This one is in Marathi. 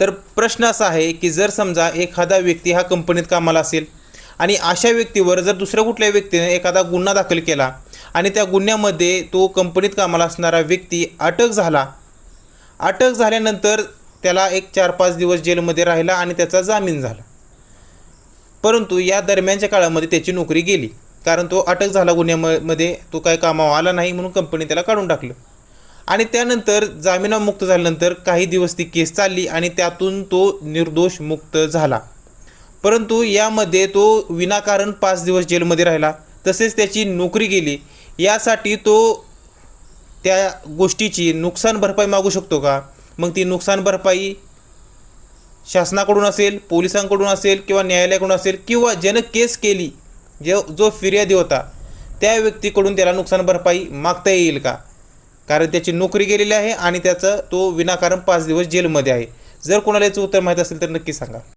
तर प्रश्न असा आहे की जर समजा एखादा व्यक्ती हा कंपनीत कामाला असेल आणि अशा व्यक्तीवर जर दुसऱ्या कुठल्या व्यक्तीने एखादा गुन्हा दाखल केला आणि त्या गुन्ह्यामध्ये तो कंपनीत कामाला असणारा व्यक्ती अटक झाला अटक झाल्यानंतर त्याला एक चार पाच दिवस जेलमध्ये राहिला आणि त्याचा जामीन झाला. परंतु या दरम्यानच्या काळामध्ये त्याची नोकरी गेली कारण तो अटक झाला गुन्ह्यामध्ये तो काय कामावर आला नाही म्हणून कंपनी त्याला काढून टाकलं. आणि त्यानंतर जामिनामुक्त झाल्यानंतर काही दिवस ती केस चालली आणि त्यातून तो निर्दोष मुक्त झाला. परंतु यामध्ये तो विनाकारण पाच दिवस जेलमध्ये राहिला. तसेच त्याची नोकरी गेली. यासाठी तो त्या गोष्टीची नुकसान भरपाई मागू शकतो का? मग ती नुकसान भरपाई शासनाकडून असेल पोलिसांकडून असेल किंवा न्यायालयाकडून असेल किंवा ज्यानं केस केली जे जो फिर्यादी होता त्या व्यक्तीकडून त्याला नुकसान भरपाई मागता येईल का? कारण त्याची नोकरी गेलेली आहे आणि त्याचं तो विनाकारण पाच दिवस जेलमध्ये आहे. जर कोणाला याचं उत्तर माहीत असेल तर नक्की सांगा.